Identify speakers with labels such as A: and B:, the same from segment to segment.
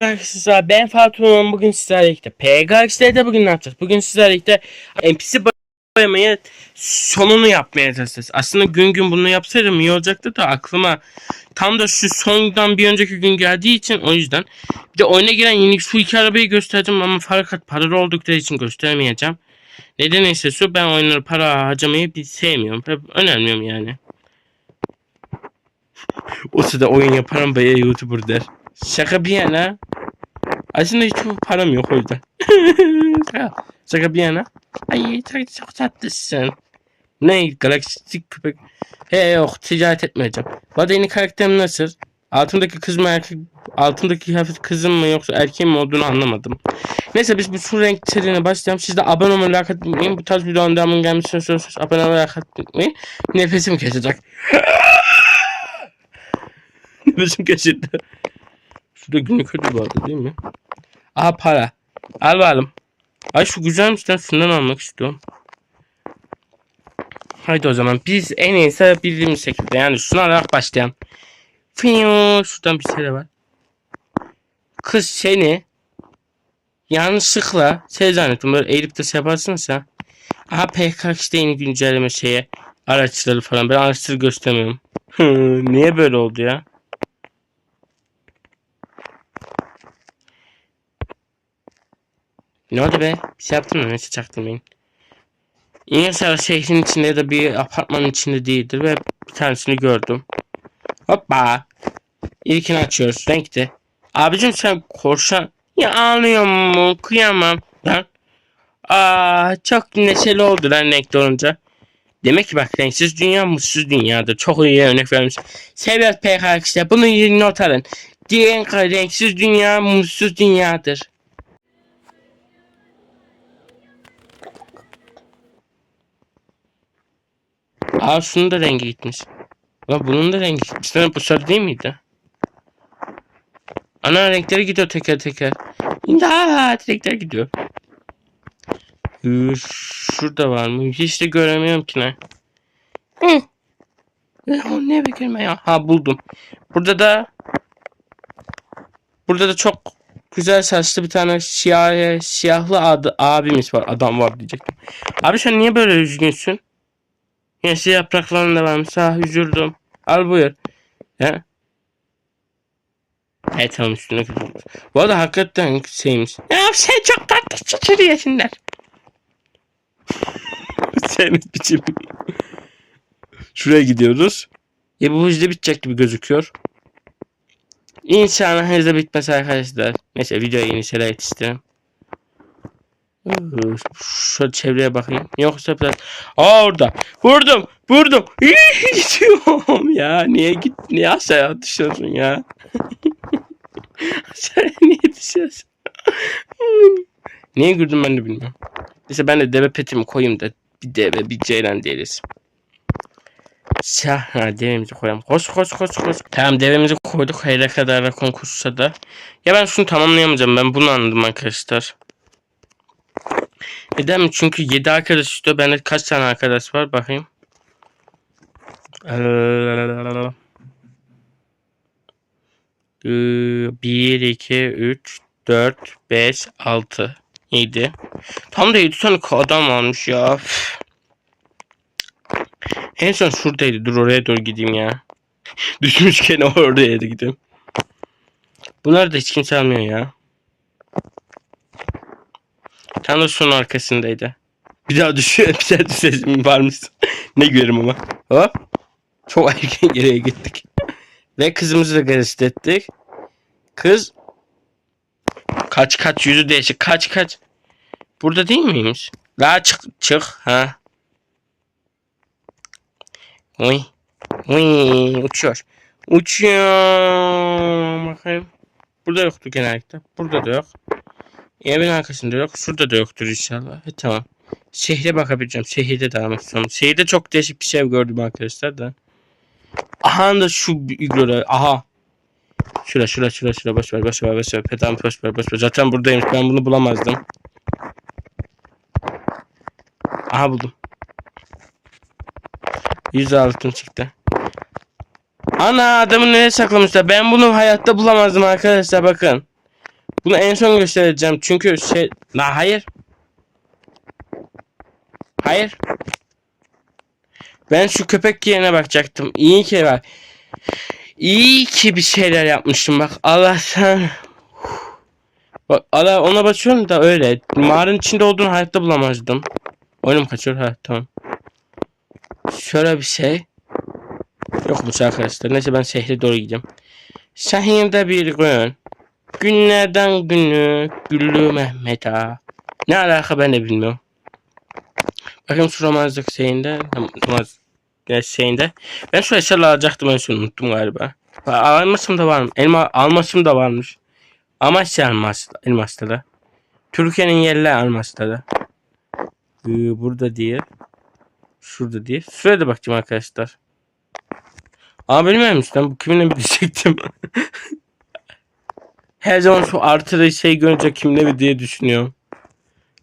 A: Arkadaşlar ben Fatih bugün sizlerle birlikte PGX'de bugün ne yapacağız? Bugün sizlerle birlikte NPC boyamayı sonunu yapmaya çalışacağız. Aslında gün gün bunu yapsaydım iyi olacaktı da aklıma tam da şu sondan bir önceki gün geldiği için o yüzden. Bir de oyuna giren yeni şu iki arabayı göstereceğim ama fakat paralı oldukları için göstermeyeceğim. Neden ise şu ben oyunları para harcamayı bir sevmiyorum. Önermiyorum yani. o sırada oyun yaparım bayağı YouTuber der. Şaka bir yana. Aslında hiç param yok o yüzden. şaka, şaka bir yana. Ay çok, tatlısın. Ne galaksik köpek. He yok ticaret etmeyeceğim. Bu arada yeni karakterim nasıl? Altındaki kız mı erkek altındaki hafif kızım mı yoksa erkeğim mi olduğunu anlamadım. Neyse biz bu su renk serine başlayalım. Siz de abone olmayı like etmeyin. Bu tarz videoların devamının gelmesini istiyorsanız abone olmayı like etmeyin. Nefesim kesecek. Nefesim kesildi. Şurada günlük ödül vardı değil mi? Aha para. Al bakalım. Ay şu güzelmiş lan şundan almak istiyorum. Haydi o zaman biz en iyisi bildiğimiz şekilde yani şunu alarak başlayalım. Fiyo şuradan bir şey var. Kız seni yanlışlıkla şey zannettim böyle eğilip de şey yaparsınız ya. Aha PK işte yeni güncelleme şeye araçları falan ben araçları göstermiyorum. Niye böyle oldu ya? Ne oldu be? Bir şey yaptın mı? Neyse çaktırmayın. İnşallah şehrin içinde ya da bir apartmanın içinde değildir ve bir tanesini gördüm. Hoppa. İlkini açıyoruz. Renkti. Abicim sen korşan... Ya ağlıyor mu? Kıyamam. Lan. Aa, çok neşeli oldu lan renkli olunca. Demek ki bak renksiz dünya mutsuz dünyadır. Çok iyi örnek vermiş. Seviyoruz PKK işte. Bunu not alın. Diyen renksiz dünya mutsuz dünyadır. Aa şunun da rengi gitmiş. Lan bunun da rengi gitmiş. Lan bu sarı değil miydi? Ana renkleri gidiyor teker teker. İmdat renkler gidiyor. Ee, Şurada var mı? Hiç de göremiyorum ki ne. Hı. Ya, ne bekliyorum ya? Ha buldum. Burada da Burada da çok güzel saçlı bir tane siyah, siyahlı adı, abimiz var. Adam var diyecektim. Abi sen niye böyle üzgünsün? Yeşil yapraklarında varmış. Ah üzüldüm. Al buyur. Ya. Evet tamam üstüne kızılmış. Bu arada hakikaten şeymiş. Ya sen çok tatlı çiçeği yesinler. Senin biçim. Şuraya gidiyoruz. Ya bu hızlı bitecek gibi gözüküyor. İnşallah hızlı bitmez arkadaşlar. Neyse videoya yeni şeyler yetiştirelim. Şöyle çevreye bakayım. Yoksa biraz... Aa orada. Vurdum. Vurdum. Gidiyorum ya. Niye git? Niye aşağıya düşüyorsun ya? aşağıya niye düşüyorsun? niye güldüm ben de bilmiyorum. Neyse ben de deve petimi koyayım da bir deve bir ceylan değiliz. Şah ha, devemizi koyalım. Koş koş koş koş. Tamam devemizi koyduk. Hele kadar da konkursa da. Ya ben şunu tamamlayamayacağım. Ben bunu anladım arkadaşlar. Neden mi? Çünkü 7 arkadaş istiyor. Bende kaç tane arkadaş var? Bakayım. Ee, 1, 2, 3, 4, 5, 6, 7. Tam da 7 tane adam varmış ya. En son şuradaydı. Dur oraya doğru gideyim ya. Düşmüşken oraya da gideyim. Bunlar da hiç kimse almıyor ya. Şunun arkasındaydı. Bir daha düşüyor. Bir daha düşesim varmış. ne gülerim ama. Hop. Çok erken yere gittik. Ve kızımızı da gazete ettik. Kız kaç kaç yüzü değişik. Kaç kaç. Burada değil miymiş? La çık çık ha. Uy. Uy uçuyor. Uçuyor. Bakayım. Burada yoktu genellikle. Burada da yok. Evin arkasında yok. Şurada da yoktur inşallah. E, tamam. Şehre bakabileceğim. Şehirde de almak istiyorum. Şehirde çok değişik bir şey gördüm arkadaşlar da. Aha da şu iglora. Aha. Şura şura şura şura boş ver boş ver boş ver. Pedam boş ver boş ver. Zaten buradaymış. Ben bunu bulamazdım. Aha buldum. 100 altın çıktı. Ana adamı nereye saklamışlar? Ben bunu hayatta bulamazdım arkadaşlar bakın. Bunu en son göstereceğim çünkü şey... La hayır. Hayır. Ben şu köpek yerine bakacaktım. İyi ki bak. İyi ki bir şeyler yapmışım bak. Allah sen... Bak Allah ona bakıyorum da öyle. Mağaranın içinde olduğunu hayatta bulamazdım. Oyunum kaçıyor ha tamam. Şöyle bir şey. Yokmuş arkadaşlar. Neyse ben şehre doğru gideceğim. Şehirde bir gün. Günlerden günü Güllü Mehmet Ağa. Ne alaka ben de bilmiyorum. Bakın şu romanlık şeyinde. Romaz ya şeyinde. Ben şu eşyaları alacaktım en son unuttum galiba. Almasım da varmış. Elma almasım da varmış. Amasya elmas, elmasta da. Türkiye'nin yerli elmasta da. Ee, burada diye. Şurada diye. Şuraya da bakacağım arkadaşlar. Aa bilmemiş lan bu kiminle bilecektim. Her zaman şu artı şey görünce kimle bir diye düşünüyorum.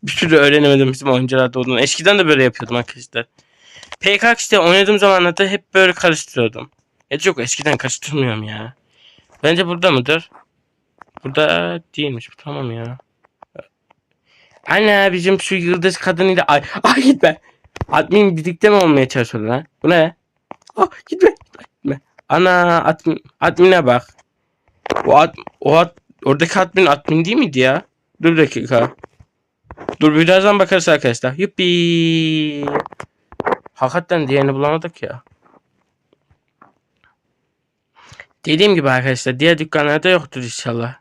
A: Bir türlü öğrenemedim bizim oyuncularda olduğunu. Eskiden de böyle yapıyordum arkadaşlar. PK işte oynadığım zamanlarda hep böyle karıştırıyordum. Ya çok eskiden karıştırmıyorum ya. Bence burada mıdır? Burada değilmiş. Tamam ya. Anne bizim şu yıldız kadınıyla ay ay gitme. Admin birlikte mi olmaya çalışıyor lan? Bu ne? Ah gitme. gitme. Ana admin, admine bak. O ad, o ad, oradaki admin admin değil miydi ya? Dur bir dakika. Dur birazdan bakarız arkadaşlar. Yuppi. Hakikaten diğerini bulamadık ya. Dediğim gibi arkadaşlar diğer dükkanlarda yoktur inşallah.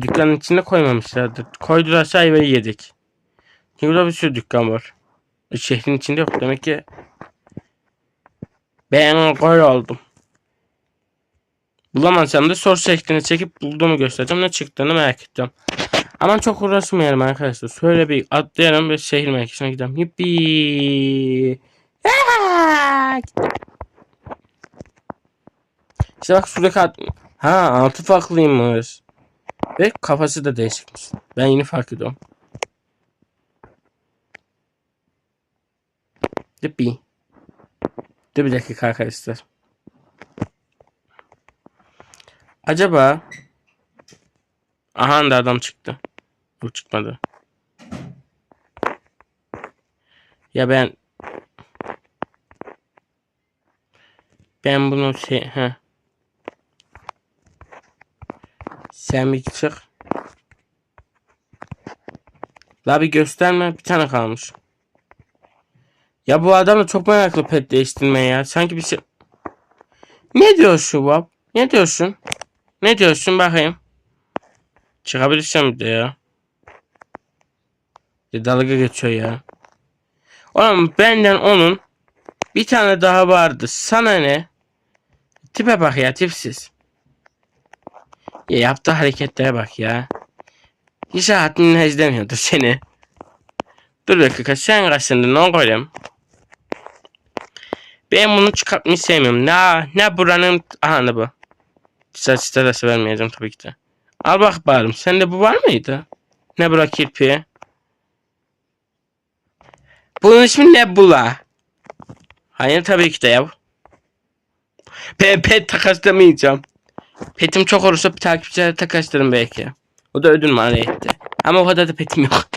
A: Dükkanın içine koymamışlardır. Koydurarsa ayvayı yedik. Çünkü burada bir sürü dükkan var. E, Şehrin içinde yok. Demek ki ben gol oldum. Bulamazsam da soru şeklini çekip bulduğumu göstereceğim. Ne çıktığını merak edeceğim. Aman çok uğraşmayalım arkadaşlar. Şöyle bir atlayalım ve şehir merkezine gidelim. Yippi. İşte bak şuradaki at... Ha altı farklıymış. Ve kafası da değişikmiş. Ben yeni fark ediyorum. Yippi. Dur bir dakika arkadaşlar. Acaba Aha da adam çıktı. Bu çıkmadı. Ya ben ben bunu şey ha sen bir çık. La bir gösterme bir tane kalmış. Ya bu adam da çok meraklı pet değiştirmeye ya. Sanki bir şey... Ne diyorsun Bob? Ne diyorsun? Ne diyorsun bakayım? Çıkabilirsem bir de ya. Bir dalga geçiyor ya. Oğlum benden onun bir tane daha vardı. Sana ne? Tipe bak ya tipsiz. Ya yaptığı hareketlere bak ya. Hiç rahatını izlemiyordur seni. Dur bir dakika sen kaçındın oğlum. Ben bunu çıkartmayı sevmiyorum. Ne, ne buranın... Ne bu. Çıta da vermeyeceğim tabii ki de. Al bak bakalım. Sende bu var mıydı? Ne bura kirpi? Bunun ismi Nebula. Hayır tabii ki de ya. Pe pet takaslamayacağım. Petim çok olursa bir takipçilere takaslarım belki. O da ödül mani etti. Ama o kadar da petim yok.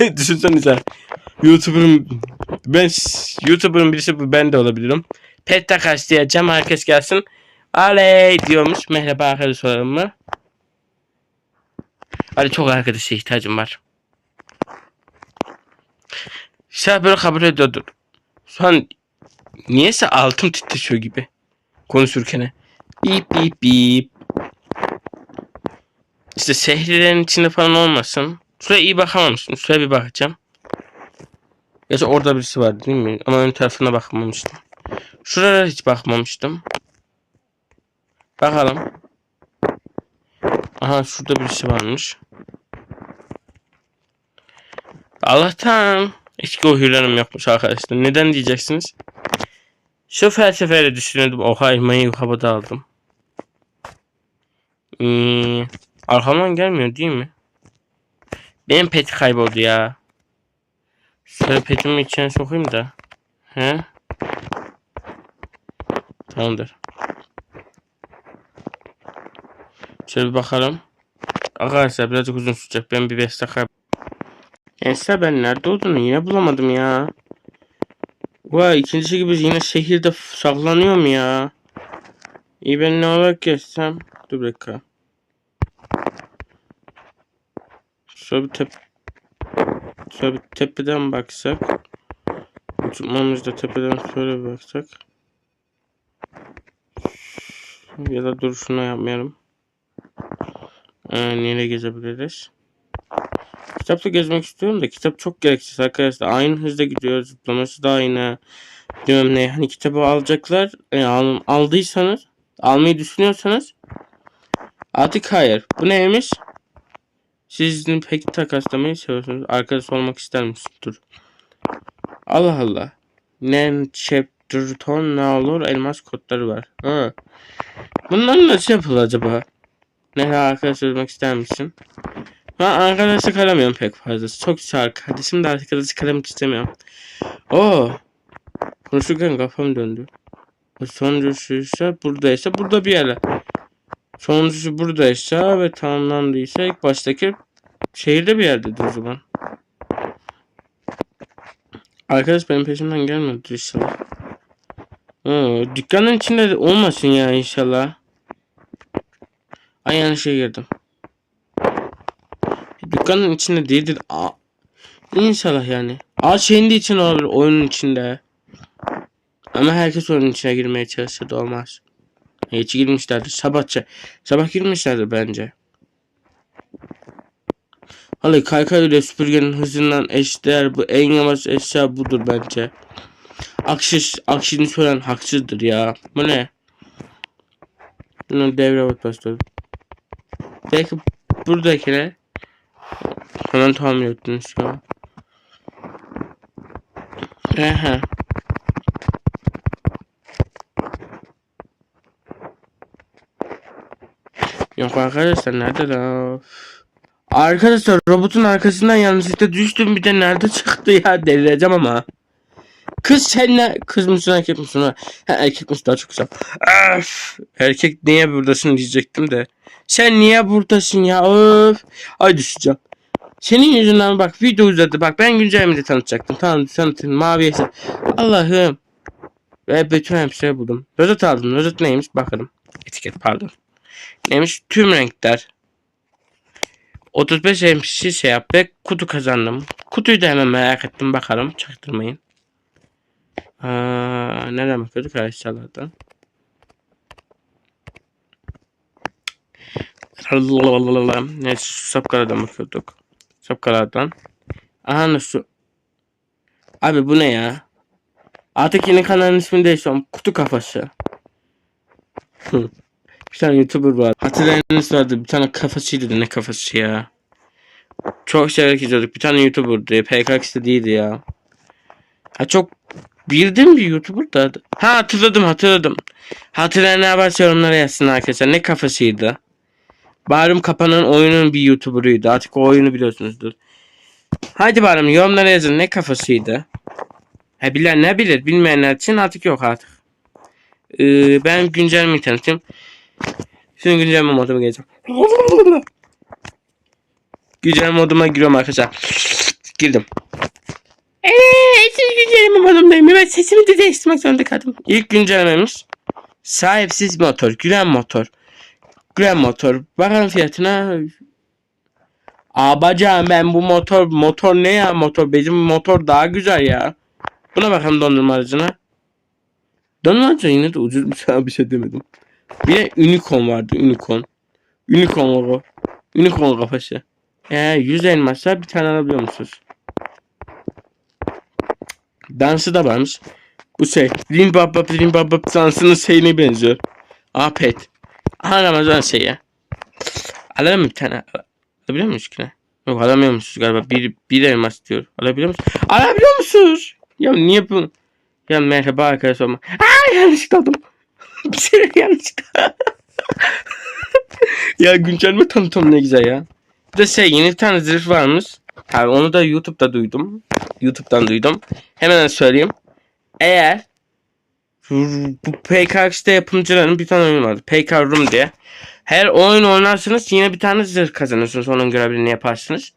A: Düşünsenize. YouTuber'ın ben YouTuber'ın birisi ben de olabilirim. Pet takas diyeceğim herkes gelsin. Aley diyormuş. Merhaba arkadaşlarım mı? Hadi çok arkadaşa ihtiyacım var. Sen böyle kabul ediyordur. Şu an niyeyse altım titreşiyor gibi. Konuşurken. Bip bip bip. İşte şehirlerin içinde falan olmasın. Şuraya iyi bakamamıştım. Şuraya bir bakacağım. Gerçi orada birisi vardı değil mi? Ama ön tarafına bakmamıştım. Şuraya hiç bakmamıştım. Bakalım. Aha şurada birisi varmış. Allah'tan eski o yokmuş arkadaşlar. Neden diyeceksiniz? Şu felsefeyle düşünüyordum. Oha elmayı havada aldım. Ee, arkamdan gelmiyor değil mi? Benim pet kayboldu ya. Şöyle petimi içine sokayım da. He? Tamamdır. Şöyle bir bakalım. Arkadaşlar birazcık uzun sürecek. Ben bir 5 dakika. Gençler ben nerede olduğunu yine bulamadım ya. Vay ikincisi gibi yine şehirde saklanıyorum ya. İyi ben ne olarak geçsem? Dur bir dakika. Şöyle bir tep şöyle bir tepeden baksak. Uçurmamızda tepeden şöyle baksak. Ya da dur şunu yapmayalım. Ee, nereye gezebiliriz? Kitapta gezmek istiyorum da kitap çok gereksiz arkadaşlar. Aynı hızda gidiyor. Zıplaması da aynı. Diyorum ne hani kitabı alacaklar. E, al, aldıysanız almayı düşünüyorsanız artık hayır. Bu neymiş? Sizin pek takaslamayı seviyorsunuz. Arkadaş olmak ister misin? Dur. Allah Allah. Nen Chapterton ne olur? Elmas kodları var. Ha. Bunlar nasıl yapılır acaba? Ne arkadaş olmak ister misin? Ben arkadaşlık aramıyorum pek fazla. Çok sağ kardeşim de arkadaşlık aramak istemiyorum. Oo. Konuşurken kafam döndü. O Sonuncusuysa buradaysa burada bir yere. Sonuncusu buradaysa ve tamamlandıysa ilk baştaki şehirde bir yerdedir o zaman. Arkadaş benim peşimden gelmedi inşallah. Oo, dükkanın içinde de olmasın ya inşallah. Ay yanlış şeye girdim. Dükkanın içinde değildir. Aa, İnşallah yani. Aa şeyin de için olabilir oyunun içinde. Ama herkes oyunun içine girmeye çalışsa da olmaz. Hiç girmişlerdir. Sabahça. Sabah girmişlerdir bence. Vallahi kaykay ile süpürgenin hızından eşdeğer bu en yavaş eşya budur bence. Aksız, aksini söyleyen haksızdır ya. Bu ne? Bunu devre bak bastır. Belki buradakiler hemen tahmin ettiniz ya. Ehe. Yok arkadaşlar nerede la? Arkadaşlar robotun arkasından yanlışlıkla düştüm bir de nerede çıktı ya delireceğim ama. Kız sen ne? Kız mısın erkek misin? Ha, erkek misin daha çok güzel. Öf, erkek niye buradasın diyecektim de. Sen niye buradasın ya? Öf. Ay düşeceğim. Senin yüzünden bak video uzadı. Bak ben güncellemede tanıtacaktım. Tamam tanıtayım. Mavi eser. Allah'ım. Ve bütün hemşire buldum. Rozet aldım. Rozet neymiş bakalım. Etiket pardon. Neymiş? Tüm renkler. 35 hemşire şey yap ve kutu kazandım. Kutuyu da hemen merak ettim bakalım. Çaktırmayın. Aa, nereden bakıyorduk aşağılardan? Ne sapkaradan bakıyorduk. Sapkaradan. Aha nasıl? Abi bu ne ya? Artık yeni kanalın ismini değiştiriyorum. Kutu kafası. Bir tane YouTuber var. Hatırlayanınız vardı. Bir tane kafasıydı. Ne kafası ya? Çok severek izliyorduk. Bir tane YouTuber'dı. PKX'de değildi ya. Ha çok bildim bir YouTuber da. Ha hatırladım hatırladım. Hatırlayan ne varsa yorumlara yazsın arkadaşlar. Ne kafasıydı? Bağrım kapanan oyunun bir YouTuber'ıydı. Artık o oyunu biliyorsunuzdur. Hadi bağrım yorumlara yazın. Ne kafasıydı? Ha bilen ne bilir. Bilmeyenler için artık yok artık. Ee, ben güncel tanıtayım. Şimdi güncel moduma geleceğim. güncel moduma giriyorum arkadaşlar. Girdim. Eee şimdi güncelleme modumdayım. Ben sesimi de değiştirmek zorunda kaldım. İlk güncellememiz sahipsiz motor. Gülen motor. Gülen motor. Bakalım fiyatına. Abacağım ben bu motor motor ne ya motor bizim motor daha güzel ya. Buna bakalım dondurma aracına. Dondurma aracına yine de ucuz bir şey, bir şey demedim. Bir de unicorn vardı unicorn. Unicorn logo. Unicorn kafası. Eee 100 elmasla bir tane alabiliyor musunuz? Dansı da varmış. Bu şey. Rimbabab Rimbabab dansının şeyine benziyor. Aa pet. Aha Ramazan şeyi. Alalım bir tane? Alabiliyor muyuz ki? Yok alamıyor musunuz galiba. Bir, bir elmas diyor. Alabiliyor musunuz? Alabiliyor musunuz? Ya niye bu? Ya merhaba arkadaşlar. Aa yanlışlıkla aldım. bir şey yanlışlıkla. ya güncelleme tanıtım ne güzel ya. Bir de şey yeni bir tane zırh varmış. Yani onu da YouTube'da duydum. YouTube'dan duydum. Hemen söyleyeyim. Eğer bu PKX'de yapımcıların bir tane oyunu vardı. PK Room diye. Her oyun oynarsanız yine bir tane zırh kazanırsınız. Onun görevlerini yaparsınız.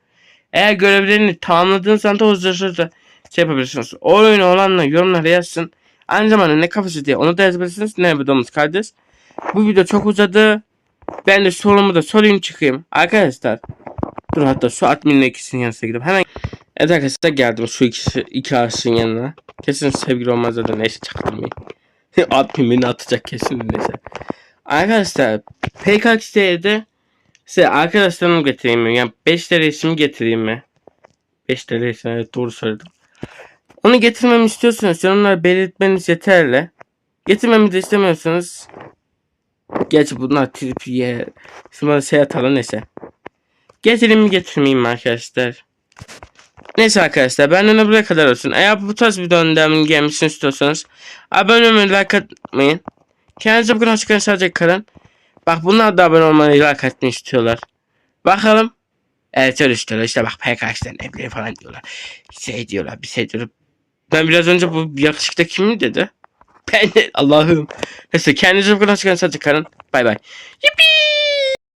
A: Eğer görevlerini tamamladığınız anda o zırhı da şey yapabilirsiniz. O oyunu olanla yorumlara yazsın. Aynı zamanda ne kafası diye onu da yazabilirsiniz. Ne videomuz kardeş. Bu video çok uzadı. Ben de sorumu da sorayım çıkayım. Arkadaşlar. Dur hatta şu adminle ikisinin yanına gidip hemen. Evet arkadaşlar geldim şu ikisi iki ağaçın yanına. Kesin sevgili olmaz da neyse çaktırmayın. admin atacak kesin neyse. Arkadaşlar PKX'de size arkadaşlarımı getireyim mi? Yani 5 TL ismi getireyim mi? 5 TL ismi evet doğru söyledim. Onu getirmemi istiyorsanız yorumlara belirtmeniz yeterli. Getirmemi de istemiyorsanız Gerçi bunlar trip ye. Şimdi şey atalım neyse. Getireyim mi getirmeyeyim mi arkadaşlar? Neyse arkadaşlar benden de buraya kadar olsun. Eğer bu tarz bir devamın gelmesini istiyorsanız abone olmayı like atmayın. Kendinize bugün hoşçakalın sadece kalın. Bak bunlar da abone olmayı like atmayı istiyorlar. Bakalım. Öyle istiyorlar. İşte bak PKX'den evleri falan diyorlar. Şey diyorlar bir şey diyorlar. Ben biraz önce bu yakışıkta kim dedi? Ben de Allah'ım. Neyse kendinize bugün hoşçakalın sadece kalın. Bay bay. Yippee!